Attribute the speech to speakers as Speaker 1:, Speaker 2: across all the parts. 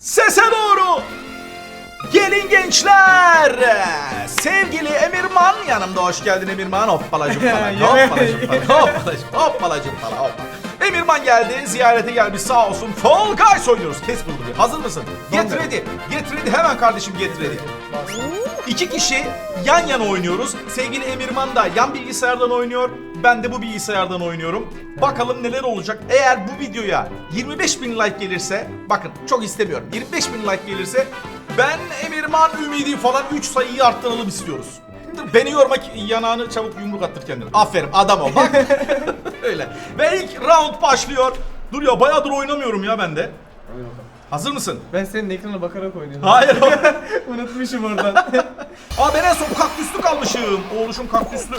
Speaker 1: Sese doğru. Gelin gençler. Sevgili Emirman yanımda hoş geldin Emirman. Hoppalacım falan. Hoppalacım falan. Hoppalacım, hoppalacım falan. Hoppa. Emirman geldi. Ziyarete gelmiş sağ olsun. Fall Guys oynuyoruz. Kes buldu. Hazır mısın? Get ready. Get ready. Hemen kardeşim get ready. İki kişi yan yana oynuyoruz. Sevgili Emirman da yan bilgisayardan oynuyor. Ben de bu bilgisayardan oynuyorum. Bakalım neler olacak. Eğer bu videoya 25 bin like gelirse, bakın çok istemiyorum. 25 bin like gelirse ben Emirman Ümidi falan 3 sayıyı arttıralım istiyoruz. Beni yormak yanağını çabuk yumruk attır kendine. Aferin adam ol bak. Öyle. Ve ilk round başlıyor. Dur ya bayağıdır oynamıyorum ya ben de. Hazır mısın?
Speaker 2: Ben senin ekrana bakarak oynuyorum.
Speaker 1: Hayır.
Speaker 2: Unutmuşum oradan.
Speaker 1: Aa ben en son kaktüslü kalmışım. Oğluşum kaktüslü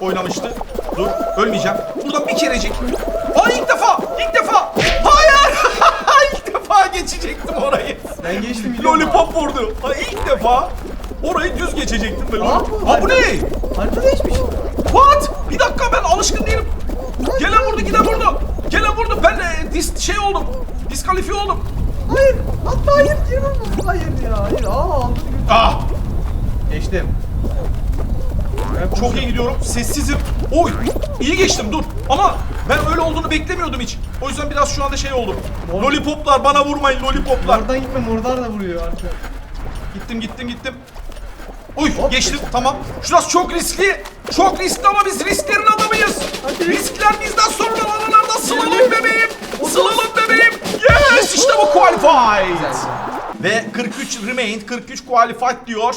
Speaker 1: oynamıştı. Dur ölmeyeceğim. Buradan bir kerecik. Aa ilk defa ilk defa. Hayır. ilk defa geçecektim orayı.
Speaker 2: ben geçtim.
Speaker 1: Lollipop vurdu. Ha ilk defa orayı düz geçecektim ben.
Speaker 2: Aa, bu
Speaker 1: Aa bu ne?
Speaker 2: Harita değişmiş.
Speaker 1: What? Bir dakika ben alışkın değilim. Gelen vurdu giden vurdu. Gelen vurdu ben de dis şey oldum. Diskalifiye oldum.
Speaker 2: Hayır. Hatta hayır girmem. Hayır ya. Hayır. Aa aldım.
Speaker 1: Ah
Speaker 2: Geçtim. Ben
Speaker 1: Çok iyi gidiyorum. Sessizim. Oy! iyi geçtim dur. Ama ben öyle olduğunu beklemiyordum hiç. O yüzden biraz şu anda şey oldum. Lollipoplar bana vurmayın lollipoplar.
Speaker 2: Oradan gitme mordar da vuruyor artık.
Speaker 1: Gittim gittim gittim. Uy geçtim tamam. Şurası çok riskli. Çok riskli ama biz risklerin adamıyız.
Speaker 2: Hadi.
Speaker 1: Riskler bizden sorumlu alanlarda sılalım bebeğim. Sılalım bebeğim. Yes işte bu qualified. Ve 43 remained 43 qualified diyor.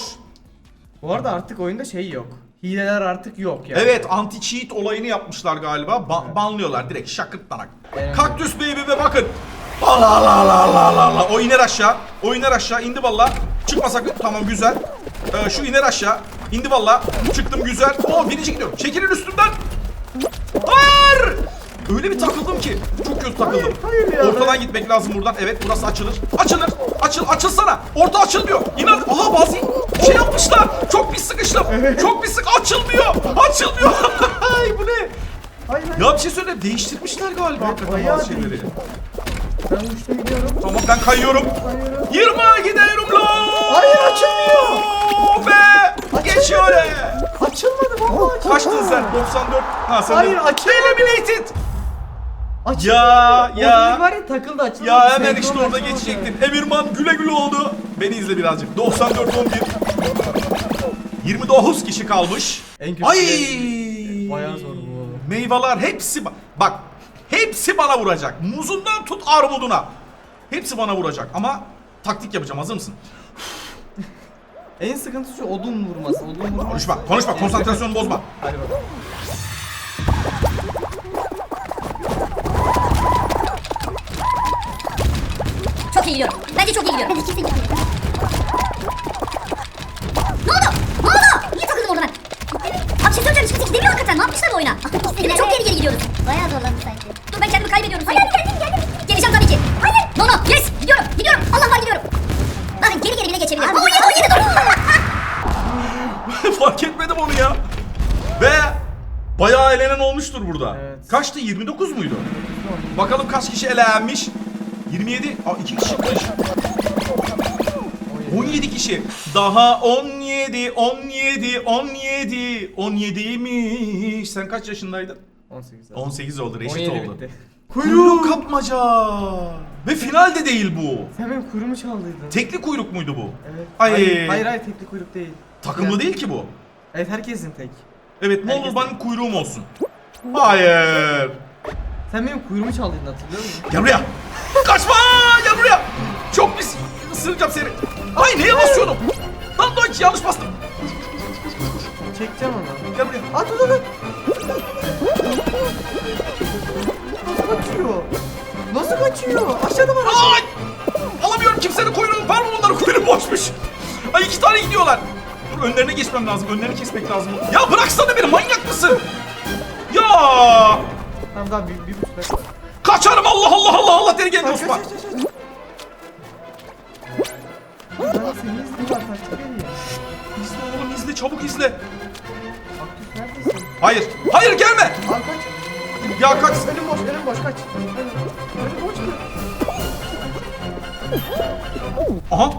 Speaker 2: Bu arada artık oyunda şey yok. Hileler artık yok yani.
Speaker 1: Evet anti cheat olayını yapmışlar galiba. Ba- banlıyorlar direkt şakırtlanak.
Speaker 2: Evet.
Speaker 1: Kaktüs baby ve bakın. Allah Allah Allah Allah Allah Allah. O iner aşağı. O iner aşağı. indi valla. Çıkma sakın. Tamam güzel. Ee, şu iner aşağı. indi valla. Çıktım güzel. Oo birinci gidiyorum. Çekilin üstümden. Hayır. Öyle bir takıldım ki. Çok kötü takıldım.
Speaker 2: Hayır ya.
Speaker 1: Ortadan gitmek lazım buradan. Evet burası açılır. Açılır. Açıl açılsana. Orta açılmıyor. İnan. Aha bazı şey yapmışlar. Çok pis sıkıştım. Çok pis sık açılmıyor. Açılmıyor. Ay bu ne?
Speaker 2: Hayır hayır.
Speaker 1: Ya bir şey söyle değiştirmişler galiba hakikaten
Speaker 2: bayağı
Speaker 1: bazı şeyleri.
Speaker 2: Ben uçtum gidiyorum.
Speaker 1: Tamam ben kayıyorum.
Speaker 2: Hayır.
Speaker 1: Yirmi gidiyorum lan.
Speaker 2: Hayır, açılmıyor.
Speaker 1: Be. Geçiyor öyle.
Speaker 2: Açılmadı valla açılmadı.
Speaker 1: Kaçtın sen? 94. Ha sen
Speaker 2: Hayır, açılmadı.
Speaker 1: Eliminated.
Speaker 2: Açılmadı.
Speaker 1: Ya,
Speaker 2: O
Speaker 1: ya.
Speaker 2: delik var ya takıldı açılmadı.
Speaker 1: Ya hemen
Speaker 2: Senkron
Speaker 1: işte orada
Speaker 2: açılmadı.
Speaker 1: geçecektin. Emirman güle güle oldu. Beni izle birazcık. 94 11. 29 kişi kalmış.
Speaker 2: En kötü
Speaker 1: Ay!
Speaker 2: Bayağı zor bu.
Speaker 1: Meyveler hepsi ba- bak hepsi bana vuracak. Muzundan tut armuduna. Hepsi bana vuracak ama taktik yapacağım. Hazır mısın?
Speaker 2: En sıkıntısı şu odun vurması. Odun vurması.
Speaker 1: Konuşma, konuşma. Konsantrasyonu bozma.
Speaker 2: Hadi bakalım.
Speaker 3: Çok iyi gidiyorum. Bence çok iyi gidiyorum. Ben de kesin gidiyorum. Ne oldu? Ne oldu? Niye takıldım orada ben? Abi şey söyleyeceğim. Hiç demiyor hakikaten. Ne yapmışlar bu oyuna? Bir de çok geri geri gidiyoruz.
Speaker 4: Bayağı zorlandı sanki.
Speaker 3: Dur ben kendimi kaybediyorum. Hayır geldim geldim. Geleceğim tabii ki. Hayır. No no. Yes. Gidiyorum. Gidiyorum. Allah var gidiyorum. Bakın geri geri bile geçebiliyorum. Yeah, oh yeah, dur.
Speaker 1: Fark etmedim onu ya. Ve bayağı elenen olmuştur burada.
Speaker 2: Evet.
Speaker 1: Kaçtı? 29 muydu? Bakalım kaç kişi elenmiş? 27. Aa 2 kişi çıkmış. 17 kişi. Daha 17, 17, 17. 17'ymiş. Sen kaç yaşındaydın?
Speaker 2: 18.
Speaker 1: 18 oldu, reşit
Speaker 2: 17
Speaker 1: oldu.
Speaker 2: bitti.
Speaker 1: Kuyruk kapmaca. Ve final de değil bu.
Speaker 2: Sen benim kuyruğumu çaldıydın.
Speaker 1: Tekli kuyruk muydu bu?
Speaker 2: Evet.
Speaker 1: Ay.
Speaker 2: Hayır, hayır hayır tekli kuyruk değil.
Speaker 1: Takımlı değil ki bu.
Speaker 2: Evet herkesin tek.
Speaker 1: Evet ne olur
Speaker 2: Herkes-
Speaker 1: benim kuyruğum olsun. Hayır.
Speaker 2: Sen benim kuyruğumu çaldıydın hatırlıyor musun?
Speaker 1: Gel buraya. Kaçma gel buraya. Çok pis ısıracağım seni. Ay neye basıyordum? Lan lan yanlış bastım.
Speaker 2: Çekeceğim onu.
Speaker 1: Gel buraya.
Speaker 2: At at at. Nasıl kaçıyor? Nasıl kaçıyor? Aşağıda var.
Speaker 1: Ay! Alamıyorum kimsenin kuyruğunu. Pardon onların kuyruğu boşmuş. Ay iki tane gidiyorlar. Dur önlerine geçmem lazım. Önlerini kesmek lazım. Ya bıraksana beni manyak mısın? Ya!
Speaker 2: Tamam tamam bir, bir buçuk dakika.
Speaker 1: Kaçarım Allah Allah Allah Allah deli geldi Osman.
Speaker 2: kaç kaç kaç. Ben seni izliyorum takip edeyim.
Speaker 1: İzle oğlum izle çabuk izle.
Speaker 2: Kaktüs neredesin?
Speaker 1: Hayır. Hayır gelme.
Speaker 2: Al kaç.
Speaker 1: Ya kaç.
Speaker 2: Önüm boş önüm boş kaç. Önüm, önüm boş?
Speaker 1: Aha.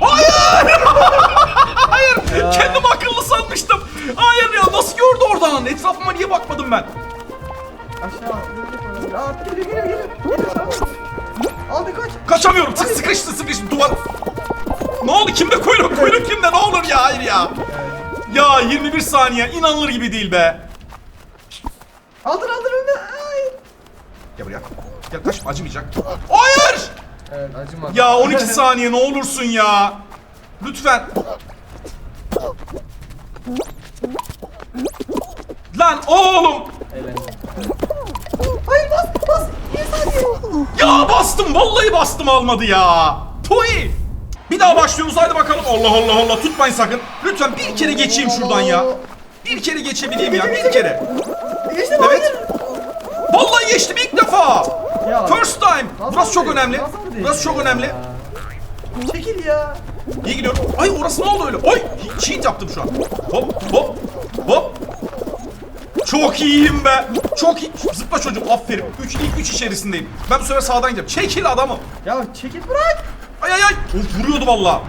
Speaker 1: Hayır! Kendim akıllı sanmıştım. Hayır ya nasıl gördü oradan? Etrafıma niye bakmadım ben?
Speaker 2: Aşağı. Aa, geliyor geliyor geliyor. Aldı kaç.
Speaker 1: Kaçamıyorum. Sık sıkıştı sıkıştı duvar. Ne oldu? Kimde kuyruk? Kuyruk kimde? Ne olur ya? Hayır ya. Ya 21 saniye. inanılır gibi değil be.
Speaker 2: Aldır aldır önüne. Ay.
Speaker 1: Gel buraya. Gel kaçma acımayacak. Hayır!
Speaker 2: Evet acımadı.
Speaker 1: Ya 12 saniye ne olursun ya. Lütfen. Lan oğlum.
Speaker 2: Hayır bas bas. Bir saniye.
Speaker 1: Ya bastım vallahi bastım almadı ya. Toy. Bir daha başlıyoruz haydi bakalım. Allah Allah Allah tutmayın sakın. Lütfen bir kere geçeyim şuradan ya. Bir kere geçebileyim ya bir kere.
Speaker 2: Geçtim
Speaker 1: Evet. Vallahi geçtim ilk defa.
Speaker 2: Ya.
Speaker 1: First time. Burası çok önemli. Burası çok önemli.
Speaker 2: Çekil ya.
Speaker 1: İyi gidiyorum. Ay orası ne oldu öyle? Oy cheat yaptım şu an. Hop hop hop. Çok iyiyim be. Çok iyi. Zıpla çocuğum aferin. Üç, ilk üç içerisindeyim. Ben bu sefer sağdan gideceğim. Çekil adamı.
Speaker 2: Ya çekil bırak.
Speaker 1: Ay ay ay. Of, vuruyordu valla.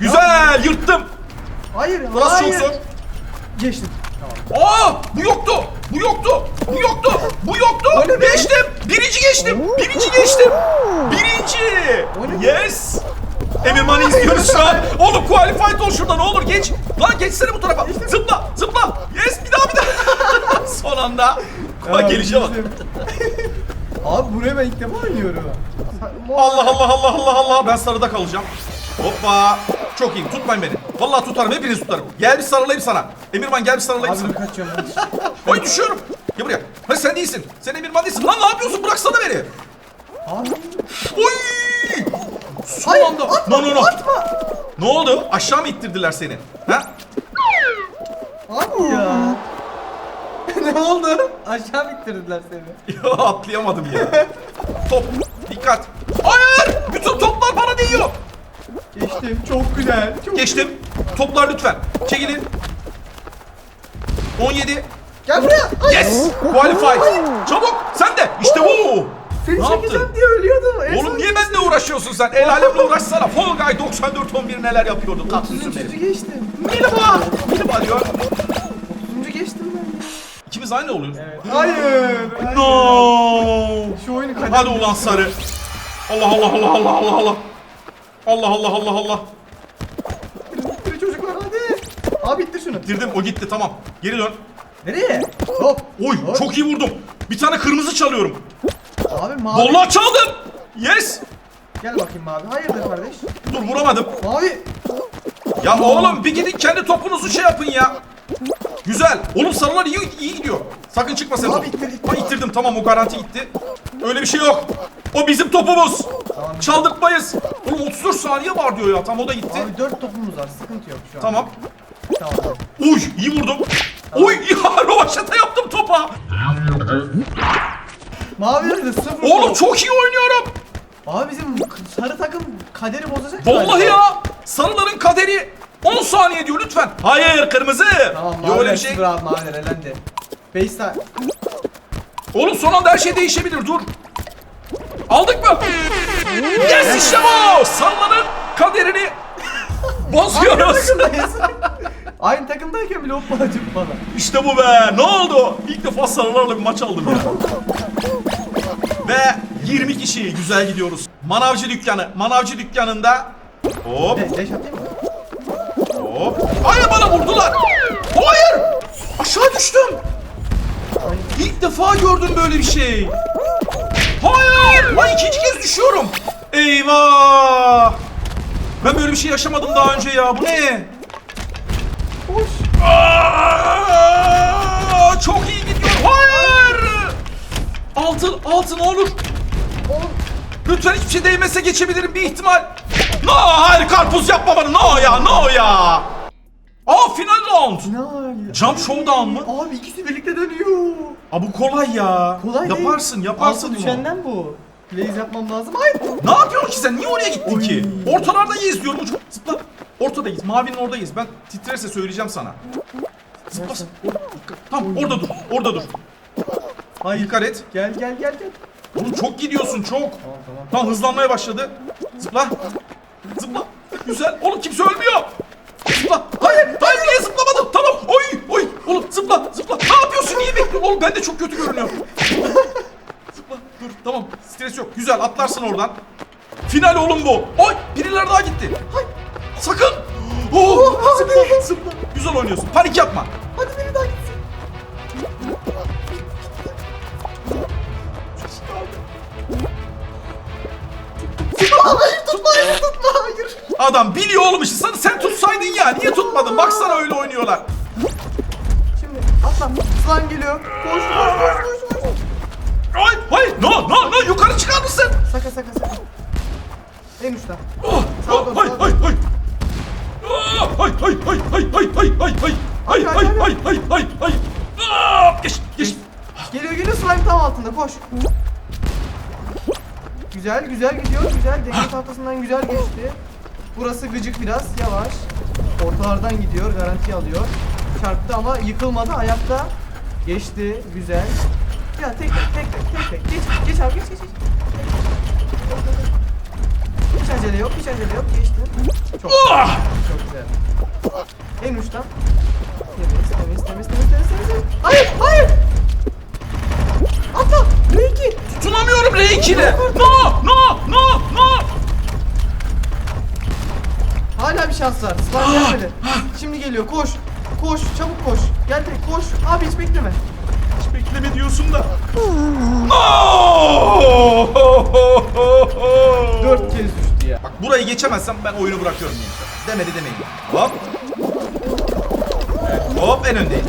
Speaker 1: Güzel yırttım.
Speaker 2: Hayır
Speaker 1: Burası
Speaker 2: hayır.
Speaker 1: çok zor.
Speaker 2: Geçtim.
Speaker 1: Aa bu yoktu. Bu yoktu. Bu yoktu. Bu yoktu. Geçtim. Birinci geçtim. Birinci geçtim. Birinci. Yes. Emirman'ı izliyoruz şu an. Oğlum qualified ol şurada ne olur geç. Lan geçsene bu tarafa. Zıpla zıpla. Yes bir daha bir daha. Son anda. Kolay gelişe bak.
Speaker 2: Abi buraya ben ilk defa oynuyorum.
Speaker 1: Allah Allah Allah Allah Allah. Ben sarıda kalacağım. Hoppa. Çok iyiyim. Tutmayın beni. Vallahi tutarım. Hepinizi tutarım. Gel bir sarılayım sana. Emirman gel bir sarılayım sana.
Speaker 2: Abi kaçıyorum.
Speaker 1: Oy düşüyorum. Gel buraya. Hayır sen değilsin. Sen Emirman değilsin. Lan ne yapıyorsun? Bıraksana beni.
Speaker 2: Abi.
Speaker 1: Oy! Son
Speaker 2: Hayır,
Speaker 1: anda.
Speaker 2: atma,
Speaker 1: no no no.
Speaker 2: atma.
Speaker 1: Ne oldu? Aşağı mı ittirdiler seni? Ha?
Speaker 2: Abi ya. ne oldu? Aşağı bitirdiler seni.
Speaker 1: Ya atlayamadım ya. Top. Dikkat. Hayır! Bütün toplar bana değiyor.
Speaker 2: Geçtim. Çok güzel. Çok
Speaker 1: Geçtim. Toplar lütfen. Çekilin. 17.
Speaker 2: Gel buraya. Ay.
Speaker 1: Yes! Qualified. Çabuk. Sen de. İşte bu.
Speaker 2: Seni
Speaker 1: Ne
Speaker 2: çekeceğim
Speaker 1: yaptın?
Speaker 2: diye ölüyordum. En
Speaker 1: Oğlum
Speaker 2: son
Speaker 1: uğraşıyorsun sen? El alemle uğraşsana. Fall Guy 9411 neler yapıyordu? Katlısın
Speaker 2: 30.
Speaker 1: benim.
Speaker 2: geçtim.
Speaker 1: Milba. Milba diyor.
Speaker 2: 30. geçtim ben.
Speaker 1: İkimiz aynı oluyoruz.
Speaker 2: Hayır. hayır.
Speaker 1: No.
Speaker 2: Şu oyunu kaç.
Speaker 1: Hadi ulan sarı. Allah Allah Allah Allah Allah Allah. Allah Allah Allah Allah.
Speaker 2: Bitir çocuklar hadi. Abi bitir şunu.
Speaker 1: Bitirdim o gitti tamam. Geri dön.
Speaker 2: Nereye? Hop.
Speaker 1: Oy
Speaker 2: Hop.
Speaker 1: çok iyi vurdum. Bir tane kırmızı çalıyorum.
Speaker 2: Abi mavi.
Speaker 1: Vallahi çaldım. Yes.
Speaker 2: Gel bakayım mavi. Hayırdır kardeş?
Speaker 1: Dur vuramadım.
Speaker 2: Mavi.
Speaker 1: Ya oğlum bir gidin kendi topunuzu şey yapın ya. Güzel. Oğlum sarılar iyi, iyi gidiyor. Sakın çıkma sen.
Speaker 2: Abi ittir, ittir.
Speaker 1: Ha ittirdim tamam o garanti gitti. Öyle bir şey yok. O bizim topumuz.
Speaker 2: Tamam.
Speaker 1: Çaldırtmayız. Oğlum 34 saniye var diyor ya. Tam o da gitti.
Speaker 2: Abi 4 topumuz var. Sıkıntı yok şu an.
Speaker 1: Tamam.
Speaker 2: Tamam.
Speaker 1: Uy iyi vurdum. Uy ya rovaşata yaptım topa.
Speaker 2: Mavi nerede? Sıfır.
Speaker 1: Oğlum
Speaker 2: top.
Speaker 1: çok iyi oynuyorum.
Speaker 2: Abi bizim sarı takım kaderi bozacak.
Speaker 1: Vallahi
Speaker 2: galiba.
Speaker 1: ya. Sarıların kaderi 10 saniye diyor lütfen. Hayır kırmızı.
Speaker 2: Tamam
Speaker 1: Yok öyle
Speaker 2: mavi
Speaker 1: bir şey.
Speaker 2: abi mavi elendi. Base'den.
Speaker 1: Oğlum son anda her şey değişebilir dur. Aldık mı? Yes işte bu. Sarıların kaderini bozuyoruz.
Speaker 2: Aynı takımdayken bile hoppa acıp bana.
Speaker 1: işte bu be. Ne oldu? İlk defa sarılarla bir maç aldım ya. Ve 20 kişi güzel gidiyoruz. Manavcı dükkanı. Manavcı dükkanında Hop
Speaker 2: atayım mı?
Speaker 1: hop. Hayır bana vurdular. Hayır. Aşağı düştüm. İlk defa gördüm böyle bir şey. Hayır. Lan ikinci kez düşüyorum. Eyvah. Ben böyle bir şey yaşamadım daha önce ya. Bu ne? Aa, çok iyi gidiyor. Hayır. Altın, altın olur. Lütfen hiçbir şey değmese geçebilirim bir ihtimal. No, hayır karpuz yapma bana. No ya, no ya. Aa final round.
Speaker 2: Hali?
Speaker 1: Jump showdown mı?
Speaker 2: Abi ikisi birlikte dönüyor.
Speaker 1: Aa bu kolay ya.
Speaker 2: Kolay değil.
Speaker 1: yaparsın, yaparsın
Speaker 2: Altı düşenden bu. Blaze yapmam lazım. Hayır.
Speaker 1: Ne yapıyorsun ki sen? Niye oraya gittin
Speaker 2: Oy.
Speaker 1: ki? Ortalardayız diyorum. Uç- Zıpla. Ortadayız. Mavinin oradayız. Ben titrerse söyleyeceğim sana. Zıpla.
Speaker 2: Nersin?
Speaker 1: Tamam orada dur. Orada dur.
Speaker 2: Hayır.
Speaker 1: Dikkat et.
Speaker 2: Gel gel gel gel.
Speaker 1: Oğlum çok gidiyorsun çok.
Speaker 2: Tamam tamam.
Speaker 1: Tamam hızlanmaya başladı. Zıpla. Zıpla. Güzel. Oğlum kimse ölmüyor. Zıpla. Hayır. Hayır niye zıplamadın? Tamam. Oy. Oy. Oğlum zıpla. Zıpla. Ne yapıyorsun? Niye bekliyorsun? Oğlum ben de çok kötü görünüyorum. zıpla. Dur. Tamam. Stres yok. Güzel. Atlarsın oradan. Final oğlum bu. Oy. Birileri daha gitti. Hay. Sakın. Oo. Zıpla. Zıpla. Güzel oynuyorsun. Panik yapma.
Speaker 2: Hayır tutma hayır tutma hayır.
Speaker 1: Adam biliyor oğlum işte. Sen, sen tutsaydın ya. Niye tutmadın? Baksana öyle oynuyorlar.
Speaker 2: Şimdi atla. Slime geliyor. Koş koş koş koş koş.
Speaker 1: Ay, hayır, no, no, no, yukarı çıkar mısın?
Speaker 2: Saka saka saka. En uçta.
Speaker 1: Oh, oh. Ah, Hay, hay, hay, hay, hay, hay, hay, hay. Hay,
Speaker 2: Hadi,
Speaker 1: hay,
Speaker 2: hadi,
Speaker 1: hay, hay, hay, hay. Ah, Geç, geç.
Speaker 2: Geliyor geliyor slime tam altında koş. Güzel güzel gidiyor güzel denge tahtasından güzel geçti. Burası gıcık biraz yavaş. Ortalardan gidiyor garanti alıyor. Çarptı ama yıkılmadı ayakta. Geçti güzel. Ya tek tek tek tek tek tek geç geç abi geç geç geç. Geliyor. Koş. Koş. Çabuk koş. Gel direkt koş. Abi hiç bekleme.
Speaker 1: Hiç bekleme diyorsun da.
Speaker 2: Dört kez düştü ya.
Speaker 1: Bak burayı geçemezsem ben oyunu bırakıyorum gençler. Demedi demeyin. Hop. Evet, hop en öndeyim.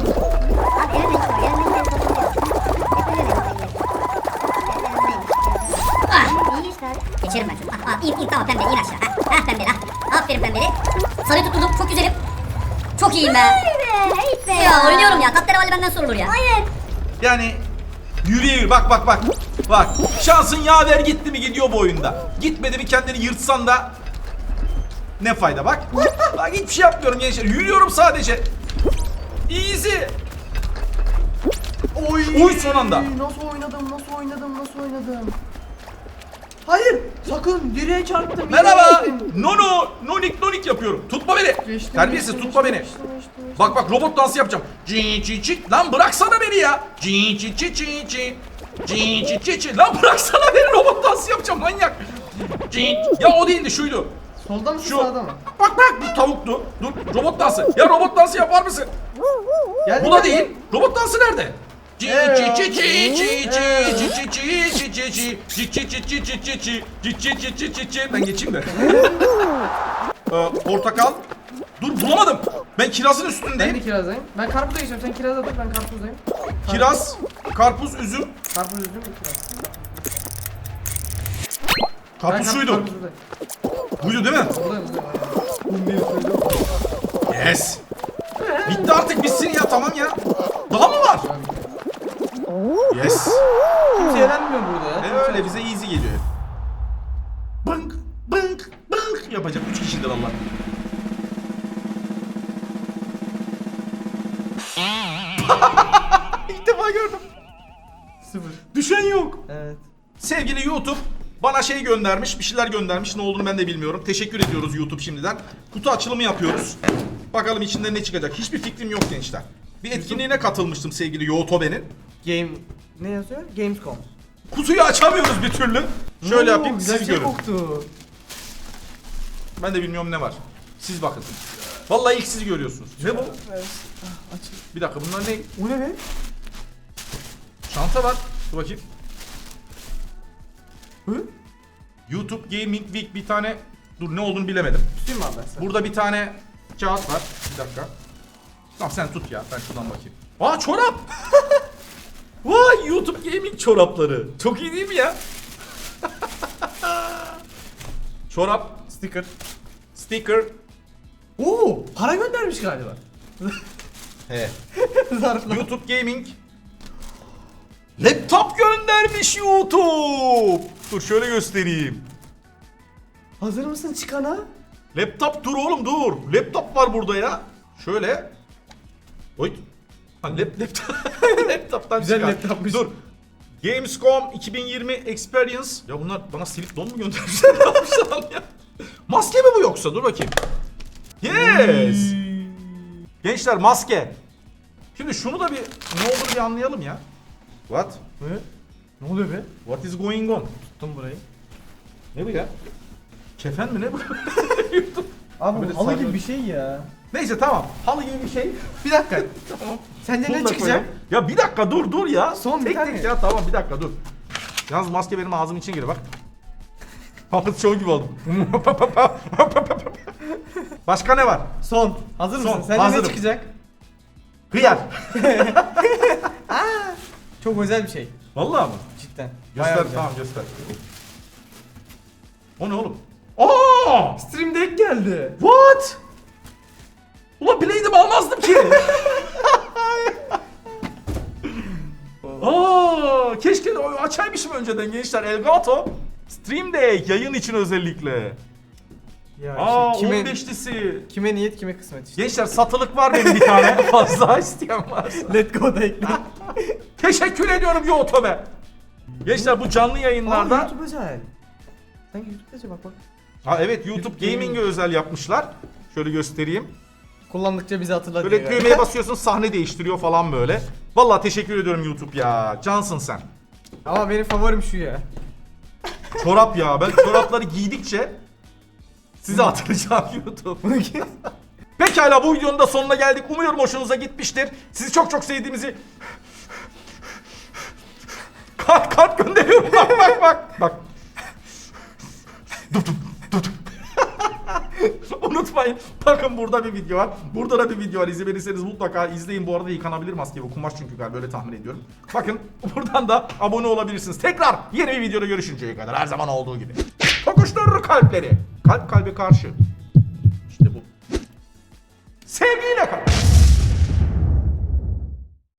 Speaker 3: Geçerim ben şunu. Ah, ah, in, in, tamam pembe, in aşağı. Ah, ah pembe, ah. Aferin pembeli. Sarıyı tutturdum, çok güzelim. Çok iyiyim ben.
Speaker 4: Hayır be.
Speaker 3: Ya oynuyorum ya, katları benden sorulur ya.
Speaker 4: Hayır.
Speaker 1: Yani yürüye bak bak bak. Bak şansın yaver gitti mi gidiyor bu oyunda. Gitmedi mi kendini yırtsan da ne fayda bak. bak hiçbir şey yapmıyorum gençler. Yürüyorum sadece. Easy.
Speaker 2: Oy.
Speaker 1: Oy, son anda.
Speaker 2: Nasıl oynadım, nasıl oynadım, nasıl oynadım. Hayır. Sakın direğe çarptım.
Speaker 1: Merhaba.
Speaker 2: geçtim.
Speaker 1: No no. Nonik nonik yapıyorum. Tutma beni.
Speaker 2: Geçtim,
Speaker 1: Terbiyesiz
Speaker 2: geçtim,
Speaker 1: tutma
Speaker 2: geçtim,
Speaker 1: beni.
Speaker 2: geçtim, geçtim, geçtim.
Speaker 1: Bak bak robot dansı yapacağım. Ci ci ci. Lan bıraksana beni ya. Ci ci ci ci ci. Ci ci ci ci. Lan bıraksana beni robot dansı yapacağım manyak. Ci. Ya o değildi şuydu.
Speaker 2: Solda mısın
Speaker 1: Şu.
Speaker 2: sağda mı?
Speaker 1: Bak bak bu tavuktu. Dur robot dansı. Ya robot dansı yapar mısın?
Speaker 2: Geldi
Speaker 1: Bu da
Speaker 2: mi?
Speaker 1: değil. Robot dansı nerede? Ben geçeyim de. Ee, portakal. Dur bulamadım. Ben kirazın
Speaker 2: Ben de
Speaker 1: üstündeyim.
Speaker 2: kirazdayım. Ben karpuza geçiyorum. Sen kiraza dur. Ben karpuzdayım.
Speaker 1: Kiraz, karpuz, üzüm.
Speaker 2: Karpuz üzüm mü kiraz? Ben
Speaker 1: Karpuz
Speaker 2: karpuz-
Speaker 1: şuydu.
Speaker 2: karpuzdayım.
Speaker 1: Buydu değil mi?
Speaker 2: Buradayım, buradayım.
Speaker 1: Yes. Bitti artık bitsin ya tamam ya. Daha Yes.
Speaker 2: Kimse eğlenmiyor burada ya.
Speaker 1: E öyle bize easy geliyor. Bınk bınk bınk yapacak 3 kişidir Allah. İlk defa gördüm.
Speaker 2: Sıfır.
Speaker 1: Düşen yok.
Speaker 2: Evet.
Speaker 1: Sevgili YouTube bana şey göndermiş, bir şeyler göndermiş. Ne olduğunu ben de bilmiyorum. Teşekkür ediyoruz YouTube şimdiden. Kutu açılımı yapıyoruz. Bakalım içinde ne çıkacak. Hiçbir fikrim yok gençler. Bir etkinliğine katılmıştım sevgili YouTube'nin.
Speaker 2: Game... Ne yazıyor? Gamescom.
Speaker 1: Kutuyu açamıyoruz bir türlü. Şöyle
Speaker 2: Oo,
Speaker 1: yapayım
Speaker 2: güzel
Speaker 1: siz
Speaker 2: şey
Speaker 1: görün.
Speaker 2: koktu.
Speaker 1: Ben de bilmiyorum ne var. Siz bakın. Vallahi ilk siz görüyorsunuz. Ne bu?
Speaker 2: Evet. Ah, aç.
Speaker 1: Bir dakika bunlar ne?
Speaker 2: O ne be?
Speaker 1: Çanta var. Dur bakayım.
Speaker 2: Hı?
Speaker 1: YouTube Gaming Week bir tane... Dur ne olduğunu bilemedim.
Speaker 2: Tutayım mı abi ben sana?
Speaker 1: Burada bir tane kağıt var. Bir dakika. Tamam sen tut ya. Ben şuradan bakayım. Aa çorap! Vay YouTube Gaming çorapları. Çok iyi değil mi ya? çorap,
Speaker 2: Sticker.
Speaker 1: sticker.
Speaker 2: Oo, para göndermiş galiba.
Speaker 1: He.
Speaker 2: Zarfla.
Speaker 1: YouTube Gaming. Laptop göndermiş YouTube. Dur şöyle göstereyim.
Speaker 2: Hazır mısın çıkana?
Speaker 1: Laptop dur oğlum dur. Laptop var burada ya. Şöyle. Oy. Ha, lap, laptop. Laptoptan
Speaker 2: Güzel
Speaker 1: çıkar.
Speaker 2: laptopmuş.
Speaker 1: Dur. Gamescom 2020 Experience. Ya bunlar bana silip don mu göndermişler? ne yapmışlar lan ya? Maske mi bu yoksa? Dur bakayım. Yes. Gençler maske. Şimdi şunu da bir ne olduğunu bir anlayalım ya. What?
Speaker 2: Ne? Ne oluyor be?
Speaker 1: What is going on?
Speaker 2: Tuttum burayı.
Speaker 1: Ne bu ya? Kefen mi ne bu?
Speaker 2: Abi bu halı gibi bir şey ya.
Speaker 1: Neyse tamam. Halı gibi bir şey.
Speaker 2: Bir dakika.
Speaker 1: tamam.
Speaker 2: Sence
Speaker 1: Bunu
Speaker 2: ne
Speaker 1: da
Speaker 2: çıkacak?
Speaker 1: koyalım. Ya bir dakika dur dur ya.
Speaker 2: Son bir
Speaker 1: tek
Speaker 2: tane.
Speaker 1: tek ya tamam bir dakika dur. Yalnız maske benim ağzım için giriyor bak. Muhammed Çoğu gibi oldum. Başka ne var?
Speaker 2: Son. Hazır mısın?
Speaker 1: Son,
Speaker 2: Sence
Speaker 1: hazırım.
Speaker 2: ne çıkacak?
Speaker 1: Hıyar.
Speaker 2: Çok özel bir şey.
Speaker 1: Vallahi mı?
Speaker 2: Cidden.
Speaker 1: Göster
Speaker 2: Bayağı güzel.
Speaker 1: tamam göster. O ne oğlum? Aa!
Speaker 2: Stream Deck geldi.
Speaker 1: What? Ulan bileydim almazdım ki. Aa, keşke açaymışım önceden gençler. Elgato Stream Deck yayın için özellikle.
Speaker 2: Ya
Speaker 1: Aa,
Speaker 2: işte kime,
Speaker 1: 15'lisi.
Speaker 2: kime niyet kime kısmet işte.
Speaker 1: Gençler satılık var benim bir tane. Fazla isteyen varsa.
Speaker 2: Let go da ekle.
Speaker 1: Teşekkür ediyorum YouTube'e. Gençler bu canlı
Speaker 2: Aa,
Speaker 1: yayınlarda...
Speaker 2: YouTube özel. Sanki YouTube özel bak bak.
Speaker 1: Ha evet YouTube,
Speaker 2: YouTube Gaming.
Speaker 1: Gaming'e özel yapmışlar. Şöyle göstereyim.
Speaker 2: Kullandıkça bizi hatırlatıyor.
Speaker 1: Böyle
Speaker 2: yani.
Speaker 1: düğmeye basıyorsun sahne değiştiriyor falan böyle. Vallahi teşekkür ediyorum YouTube ya. Cansın sen.
Speaker 2: Ama benim favorim şu ya.
Speaker 1: Çorap ya. Ben çorapları giydikçe size hatırlayacağım YouTube. Pekala bu videonun da sonuna geldik. Umuyorum hoşunuza gitmiştir. Sizi çok çok sevdiğimizi kart kart gönderiyorum. Bak bak bak. Bak. Dur dur dur. Unutmayın. Bakın burada bir video var. Burada da bir video var. İzlemediyseniz mutlaka izleyin. Bu arada yıkanabilir maske bu. Kumaş çünkü galiba öyle tahmin ediyorum. Bakın buradan da abone olabilirsiniz. Tekrar yeni bir videoda görüşünceye kadar her zaman olduğu gibi. Tokuşturur kalpleri. Kalp kalbe karşı. İşte bu. Sevgiyle